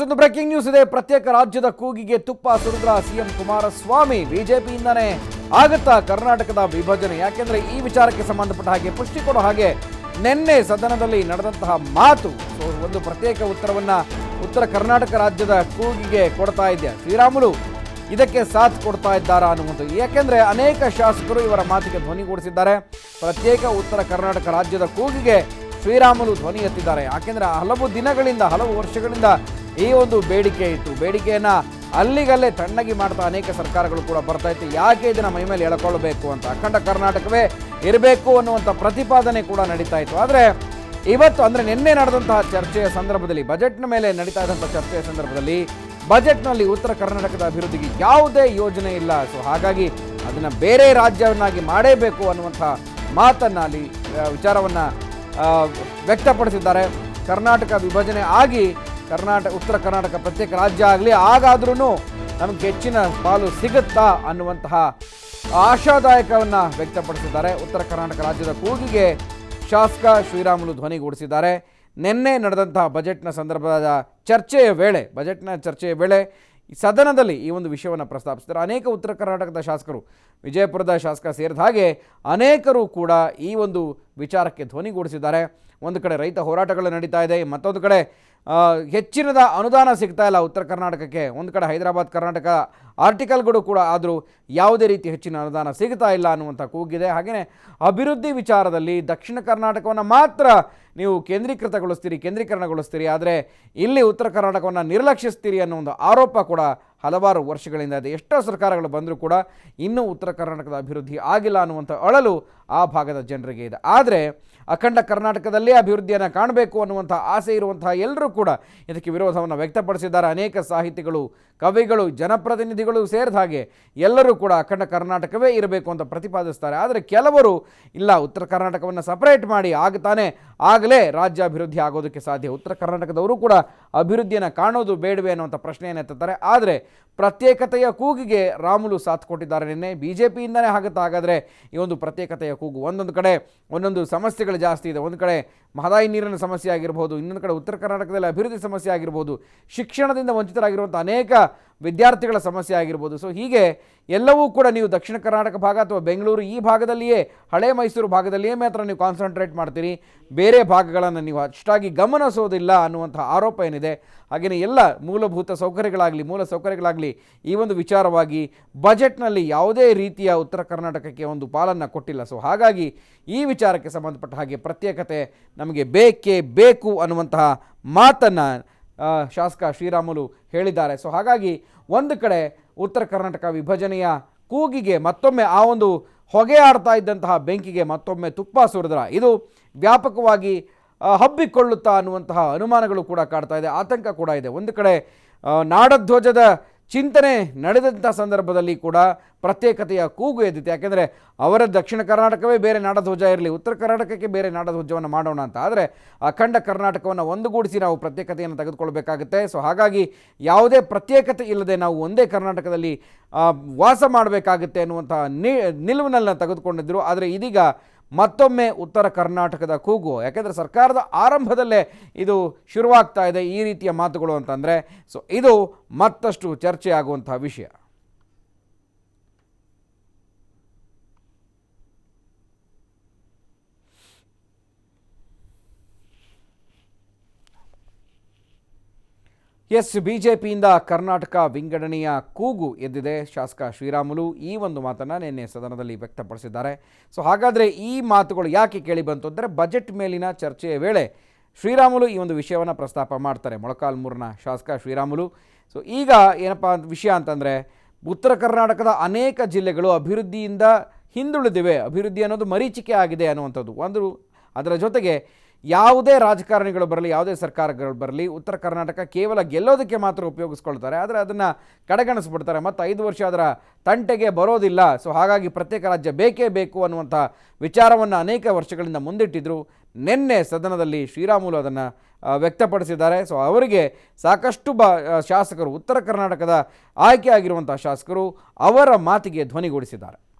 ಒಂದು breaking news ಇದೆ. ಪ್ರತ್ಯೇಕ ರಾಜ್ಯದ ಕೂಗಿಗೆ ತುಪ್ಪ ಸುರಿದ್ರ ಸಿಎಂ ಕುಮಾರಸ್ವಾಮಿ ಬಿಜೆಪಿಯಿಂದನೇ ಆಗುತ್ತಾ ಕರ್ನಾಟಕದ ವಿಭಜನೆ? ಯಾಕೆಂದ್ರೆ ಈ ವಿಚಾರಕ್ಕೆ ಸಂಬಂಧಪಟ್ಟ ಹಾಗೆ ಪುಷ್ಟಿ ಕೊಡೋ ಹಾಗೆ ನಿನ್ನೆ ಸದನದಲ್ಲಿ ನಡೆದಂತಹ ಮಾತು. ಒಂದು ಪ್ರತ್ಯೇಕ ಉತ್ತರವನ್ನ ಉತ್ತರ ಕರ್ನಾಟಕ ರಾಜ್ಯದ ಕೂಗಿಗೆ ಕೊಡ್ತಾ ಇದೆ ಶ್ರೀರಾಮುಲು, ಇದಕ್ಕೆ ಸಾಥ್ ಕೊಡ್ತಾ ಇದ್ದಾರಾ ಅನ್ನುವಂಥದ್ದು. ಯಾಕೆಂದ್ರೆ ಅನೇಕ ಶಾಸಕರು ಇವರ ಮಾತಿಗೆ ಧ್ವನಿಗೂಡಿಸಿದ್ದಾರೆ ಪ್ರತ್ಯೇಕ ಉತ್ತರ ಕರ್ನಾಟಕ ರಾಜ್ಯದ ಕೂಗಿಗೆ ಶ್ರೀರಾಮುಲು ಧ್ವನಿ ಎತ್ತಿದ್ದಾರೆ. ಯಾಕೆಂದ್ರೆ ಹಲವು ದಿನಗಳಿಂದ, ಹಲವು ವರ್ಷಗಳಿಂದ ಈ ಒಂದು ಬೇಡಿಕೆ ಇತ್ತು. ಬೇಡಿಕೆಯನ್ನ ಅಲ್ಲಿಗಲ್ಲೇ ತಣ್ಣಗಿ ಮಾಡ್ತಾ ಅನೇಕ ಸರ್ಕಾರಗಳು ಕೂಡ ಬರ್ತಾ ಇತ್ತು. ಯಾಕೆ ಇದನ್ನ ಮೈ ಮೇಲೆ ಎಳ್ಕೊಳ್ಬೇಕು ಅಂತ? ಅಖಂಡ ಕರ್ನಾಟಕವೇ ಇರಬೇಕು ಅನ್ನುವಂಥ ಪ್ರತಿಪಾದನೆ ಕೂಡ ನಡೀತಾ ಇತ್ತು. ಆದರೆ ಇವತ್ತು ಅಂದರೆ ನಿನ್ನೆ ನಡೆದಂತಹ ಚರ್ಚೆಯ ಸಂದರ್ಭದಲ್ಲಿ, ಬಜೆಟ್ನ ಮೇಲೆ ನಡೀತಾ ಇದ್ದಂಥ ಚರ್ಚೆಯ ಸಂದರ್ಭದಲ್ಲಿ ಬಜೆಟ್ನಲ್ಲಿ ಉತ್ತರ ಕರ್ನಾಟಕದ ಅಭಿವೃದ್ಧಿಗೆ ಯಾವುದೇ ಯೋಜನೆ ಇಲ್ಲ. ಸೊ ಹಾಗಾಗಿ ಅದನ್ನು ಬೇರೆ ರಾಜ್ಯವನ್ನಾಗಿ ಮಾಡೇಬೇಕು ಅನ್ನುವಂಥ ಮಾತನ್ನು ಅಲ್ಲಿ ವಿಚಾರವನ್ನ ವ್ಯಕ್ತಪಡಿಸಿದ್ದಾರೆ. ಕರ್ನಾಟಕ ವಿಭಜನೆ ಆಗಿ ಕರ್ನಾಟಕ, ಉತ್ತರ ಕರ್ನಾಟಕ ಪ್ರತ್ಯೇಕ ರಾಜ್ಯ ಆಗಲಿ ಹಾಗಾದ್ರೂ ನಮಗೆ ಹೆಚ್ಚಿನ ಪಾಲು ಸಿಗುತ್ತಾ ಅನ್ನುವಂತಹ ಆಶಾದಾಯಕವನ್ನು ವ್ಯಕ್ತಪಡಿಸಿದ್ದಾರೆ. ಉತ್ತರ ಕರ್ನಾಟಕ ರಾಜ್ಯದ ಕೂಗಿಗೆ ಶಾಸಕ ಶ್ರೀರಾಮುಲು ಧ್ವನಿಗೂಡಿಸಿದ್ದಾರೆ ನಿನ್ನೆ ನಡೆದಂತಹ ಬಜೆಟ್ನ ಸಂದರ್ಭದ ಚರ್ಚೆಯ ವೇಳೆ, ಬಜೆಟ್ನ ಚರ್ಚೆಯ ವೇಳೆ ಸದನದಲ್ಲಿ ಈ ಒಂದು ವಿಷಯವನ್ನು ಪ್ರಸ್ತಾಪಿಸಿದ್ದಾರೆ. ಅನೇಕ ಉತ್ತರ ಕರ್ನಾಟಕದ ಶಾಸಕರು, ವಿಜಯಪುರದ ಶಾಸಕ ಸೇರಿದ ಹಾಗೆ ಅನೇಕರು ಕೂಡ ಈ ಒಂದು ವಿಚಾರಕ್ಕೆ ಧ್ವನಿಗೂಡಿಸಿದ್ದಾರೆ ಒಂದು ಕಡೆ ರೈತ ಹೋರಾಟಗಳು ನಡೀತಾ ಇದೆ, ಮತ್ತೊಂದು ಕಡೆ ಹೆಚ್ಚಿನದ ಅನುದಾನ ಸಿಗ್ತಾ ಇಲ್ಲ ಉತ್ತರ ಕರ್ನಾಟಕಕ್ಕೆ. ಒಂದು ಕಡೆ ಹೈದರಾಬಾದ್, ಕರ್ನಾಟಕ ಆರ್ಟಿಕಲ್ಗಳು ಕೂಡ ಆದರೂ ಯಾವುದೇ ರೀತಿ ಹೆಚ್ಚಿನ ಅನುದಾನ ಸಿಗ್ತಾ ಇಲ್ಲ ಅನ್ನುವಂಥ ಕೂಗಿದೆ. ಹಾಗೆಯೇ ಅಭಿವೃದ್ಧಿ ವಿಚಾರದಲ್ಲಿ ದಕ್ಷಿಣ ಕರ್ನಾಟಕವನ್ನು ಮಾತ್ರ ನೀವು ಕೇಂದ್ರೀಕೃತಗೊಳಿಸ್ತೀರಿ, ಕೇಂದ್ರೀಕರಣಗೊಳಿಸ್ತೀರಿ, ಆದರೆ ಇಲ್ಲಿ ಉತ್ತರ ಕರ್ನಾಟಕವನ್ನು ನಿರ್ಲಕ್ಷಿಸ್ತೀರಿ ಅನ್ನೋ ಒಂದು ಆರೋಪ ಕೂಡ ಹಲವಾರು ವರ್ಷಗಳಿಂದ ಅದು ಎಷ್ಟೋ ಸರ್ಕಾರಗಳು ಬಂದರೂ ಕೂಡ ಇನ್ನೂ ಉತ್ತರ ಕರ್ನಾಟಕದ ಅಭಿವೃದ್ಧಿ ಆಗಿಲ್ಲ ಅನ್ನುವಂಥ ಅಳಲು ಆ ಭಾಗದ ಜನರಿಗೆ ಇದೆ. ಆದರೆ ಅಖಂಡ ಕರ್ನಾಟಕದಲ್ಲೇ ಅಭಿವೃದ್ಧಿಯನ್ನು ಕಾಣಬೇಕು ಅನ್ನುವಂಥ ಆಸೆ ಇರುವಂತಹ ಎಲ್ಲರೂ ಕೂಡ ಇದಕ್ಕೆ ವಿರೋಧವನ್ನು ವ್ಯಕ್ತಪಡಿಸಿದ್ದಾರೆ. ಅನೇಕ ಸಾಹಿತಿಗಳು, ಕವಿಗಳು, ಜನಪ್ರತಿನಿಧಿಗಳು ಸೇರಿದ ಹಾಗೆ ಎಲ್ಲರೂ ಕೂಡ ಅಖಂಡ ಕರ್ನಾಟಕವೇ ಇರಬೇಕು ಅಂತ ಪ್ರತಿಪಾದಿಸ್ತಾರೆ. ಆದರೆ ಕೆಲವರು, ಇಲ್ಲ, ಉತ್ತರ ಕರ್ನಾಟಕವನ್ನು ಸಪರೇಟ್ ಮಾಡಿ, ಆಗ ತಾನೇ ಆಗಲೇ ರಾಜ್ಯ ಅಭಿವೃದ್ಧಿ ಆಗೋದಕ್ಕೆ ಸಾಧ್ಯ. ಉತ್ತರ ಕರ್ನಾಟಕದವರು ಕೂಡ ಅಭಿವೃದ್ಧಿಯನ್ನು ಕಾಣೋದು ಬೇಡವೇ ಅನ್ನುವಂಥ ಪ್ರಶ್ನೆಯನ್ನು ಎತ್ತಾರೆ ಆದರೆ ಪ್ರತ್ಯೇಕತೆಯ ಕೂಗಿಗೆ ರಾಮುಲು ಸಾಥ್ ಕೊಟ್ಟಿದ್ದಾರೆ ನಿನ್ನೆ. ಬಿ ಜೆ ಪಿಯಿಂದನೇ ಹಾಗಾದರೆ ಈ ಒಂದು ಪ್ರತ್ಯೇಕತೆಯ ಕೂಗು ಒಂದೊಂದು ಕಡೆ ಒಂದೊಂದು ಸಮಸ್ಯೆಗಳು ಜಾಸ್ತಿ ಇದೆ. ಒಂದು ಕಡೆ ಮಹದಾಯಿ ನೀರಿನ ಸಮಸ್ಯೆ ಆಗಿರ್ಬೋದು, ಇನ್ನೊಂದು ಕಡೆ ಉತ್ತರ ಕರ್ನಾಟಕದಲ್ಲಿ ಅಭಿವೃದ್ಧಿ ಸಮಸ್ಯೆ ಆಗಿರ್ಬೋದು, ಶಿಕ್ಷಣದಿಂದ ವಂಚಿತರಾಗಿರುವಂಥ ಅನೇಕ ವಿದ್ಯಾರ್ಥಿಗಳ ಸಮಸ್ಯೆ ಆಗಿರ್ಬೋದು. ಸೊ ಹೀಗೆ ಎಲ್ಲವೂ ಕೂಡ ನೀವು ದಕ್ಷಿಣ ಕರ್ನಾಟಕ ಭಾಗ ಅಥವಾ ಬೆಂಗಳೂರು ಈ ಭಾಗದಲ್ಲಿಯೇ, ಹಳೆ ಮೈಸೂರು ಭಾಗದಲ್ಲಿಯೇ ಮಾತ್ರ ನೀವು ಕಾನ್ಸಂಟ್ರೇಟ್ ಮಾಡ್ತೀರಿ. ಬೇರೆ ಭಾಗಗಳನ್ನು ನೀವು ಅಷ್ಟಾಗಿ ಗಮನಿಸೋದಿಲ್ಲ ಅನ್ನುವಂಥ ಆರೋಪ ಏನಿದೆ. ಹಾಗೆಯೇ ಎಲ್ಲ ಮೂಲಭೂತ ಸೌಕರ್ಯಗಳಾಗಲಿ, ಮೂಲ ಸೌಕರ್ಯಗಳಾಗಲಿ ಈ ಒಂದು ವಿಚಾರವಾಗಿ ಬಜೆಟ್ನಲ್ಲಿ ಯಾವುದೇ ರೀತಿಯ ಉತ್ತರ ಕರ್ನಾಟಕಕ್ಕೆ ಒಂದು ಪಾಲನ್ನು ಕೊಟ್ಟಿಲ್ಲ. ಸೊ ಹಾಗಾಗಿ ಈ ವಿಚಾರಕ್ಕೆ ಸಂಬಂಧಪಟ್ಟ ಹಾಗೆ ಪ್ರತ್ಯೇಕತೆ ನಮಗೆ ಬೇಕೇ ಬೇಕು ಅನ್ನುವಂತಹ ಮಾತನ್ನು ಶಾಸಕ ಶ್ರೀರಾಮುಲು ಹೇಳಿದ್ದಾರೆ. ಸೊ ಹಾಗಾಗಿ ಒಂದು ಕಡೆ ಉತ್ತರ ಕರ್ನಾಟಕ ವಿಭಜನೆಯ ಕೂಗಿಗೆ ಮತ್ತೊಮ್ಮೆ ಆ ಒಂದು ಹೊಗೆ ಆಡ್ತಾ ಇದ್ದಂತಹ ಬೆಂಕಿಗೆ ಮತ್ತೊಮ್ಮೆ ತುಪ್ಪ ಸುರಿದ್ರ. ಇದು ವ್ಯಾಪಕವಾಗಿ ಹಬ್ಬಿಕೊಳ್ಳುತ್ತಾ ಅನ್ನುವಂತಹ ಅನುಮಾನಗಳು ಕೂಡ ಕಾಡ್ತಾ ಇದೆ. ಆತಂಕ ಕೂಡ ಇದೆ. ಒಂದು ಕಡೆ ನಾಡಧ್ವಜದ ಚಿಂತನೆ ನಡೆದಂಥ ಸಂದರ್ಭದಲ್ಲಿ ಕೂಡ ಪ್ರತ್ಯೇಕತೆಯ ಕೂಗು ಎದ್ದಿತ್ತು. ಯಾಕೆಂದರೆ ಅವರ ದಕ್ಷಿಣ ಕರ್ನಾಟಕವೇ ಬೇರೆ ನಾಡಧ್ವಜ ಇರಲಿ, ಉತ್ತರ ಕರ್ನಾಟಕಕ್ಕೆ ಬೇರೆ ನಾಡಧ್ವಜವನ್ನು ಮಾಡೋಣ ಅಂತ ಆದರೆ ಅಖಂಡ ಕರ್ನಾಟಕವನ್ನು ಒಂದುಗೂಡಿಸಿ ನಾವು ಪ್ರತ್ಯೇಕತೆಯನ್ನು ತೆಗೆದುಕೊಳ್ಬೇಕಾಗುತ್ತೆ. ಸೊ ಹಾಗಾಗಿ ಯಾವುದೇ ಪ್ರತ್ಯೇಕತೆ ಇಲ್ಲದೆ ನಾವು ಒಂದೇ ಕರ್ನಾಟಕದಲ್ಲಿ ವಾಸ ಮಾಡಬೇಕಾಗುತ್ತೆ ಅನ್ನುವಂಥ ನಿಲುವಿನಲ್ಲಿ ತೆಗೆದುಕೊಂಡಿದ್ದರು ಆದರೆ ಇದೀಗ ಮತ್ತೊಮ್ಮೆ ಉತ್ತರ ಕರ್ನಾಟಕದ ಕೂಗು. ಯಾಕೆಂದರೆ ಸರ್ಕಾರದ ಆರಂಭದಲ್ಲೇ ಇದು ಶುರುವಾಗ್ತಾ ಇದೆ ಈ ರೀತಿಯ ಮಾತುಗಳು ಅಂತಂದರೆ, ಸೊ ಇದು ಮತ್ತಷ್ಟು ಚರ್ಚೆ ಆಗುವಂತಹ ವಿಷಯ. ಎಸ್, ಬಿಜೆಪಿಯಿಂದ ಕರ್ನಾಟಕ ವಿಂಗಡಣೆಯ ಕೂಗು ಎದ್ದಿದೆ. ಶಾಸಕ ಶ್ರೀರಾಮುಲು ಈ ಒಂದು ಮಾತನ್ನು ನಿನ್ನೆ ಸದನದಲ್ಲಿ ವ್ಯಕ್ತಪಡಿಸಿದ್ದಾರೆ. ಸೊ, ಹಾಗಾದರೆ ಈ ಮಾತುಗಳು ಯಾಕೆ ಕೇಳಿ ಬಂತು ಅಂದರೆ, ಬಜೆಟ್ ಮೇಲಿನ ಚರ್ಚೆಯ ವೇಳೆ ಶ್ರೀರಾಮುಲು ಈ ಒಂದು ವಿಷಯವನ್ನು ಪ್ರಸ್ತಾಪ ಮಾಡ್ತಾರೆ ಮೊಳಕಾಲ್ಮೂರಿನ ಶಾಸಕ ಶ್ರೀರಾಮುಲು. ಸೊ, ಈಗ ಏನಪ್ಪ ವಿಷಯ ಅಂತಂದರೆ, ಉತ್ತರ ಕರ್ನಾಟಕದ ಅನೇಕ ಜಿಲ್ಲೆಗಳು ಅಭಿವೃದ್ಧಿಯಿಂದ ಹಿಂದುಳಿದಿವೆ. ಅಭಿವೃದ್ಧಿ ಅನ್ನೋದು ಮರೀಚಿಕೆ ಆಗಿದೆ ಅನ್ನುವಂಥದ್ದು. ಒಂದು ಅದರ ಜೊತೆಗೆ ಯಾವುದೇ ರಾಜಕಾರಣಿಗಳು ಬರಲಿ, ಯಾವುದೇ ಸರ್ಕಾರಗಳು ಬರಲಿ, ಉತ್ತರ ಕರ್ನಾಟಕ ಕೇವಲ ಗೆಲ್ಲೋದಕ್ಕೆ ಮಾತ್ರ ಉಪಯೋಗಿಸ್ಕೊಳ್ತಾರೆ. ಆದರೆ ಅದನ್ನು ಕಡೆಗಣಿಸ್ಬಿಡ್ತಾರೆ. ಮತ್ತು ಐದು ವರ್ಷ ಅದರ ತಂಟೆಗೆ ಬರೋದಿಲ್ಲ. ಸೊ ಹಾಗಾಗಿ ಪ್ರತ್ಯೇಕ ರಾಜ್ಯ ಬೇಕೇ ಬೇಕು ಅನ್ನುವಂಥ ವಿಚಾರವನ್ನು ಅನೇಕ ವರ್ಷಗಳಿಂದ ಮುಂದಿಟ್ಟಿದ್ರು. ನಿನ್ನೆ ಸದನದಲ್ಲಿ ಶ್ರೀರಾಮುಲು ಅದನ್ನು ವ್ಯಕ್ತಪಡಿಸಿದ್ದಾರೆ. ಸೊ ಅವರಿಗೆ ಸಾಕಷ್ಟು ಬ ಶಾಸಕರು, ಉತ್ತರ ಕರ್ನಾಟಕದ ಆಯ್ಕೆ ಆಗಿರುವಂಥ ಶಾಸಕರು ಅವರ ಮಾತಿಗೆ ಧ್ವನಿಗೂಡಿಸಿದ್ದಾರೆ.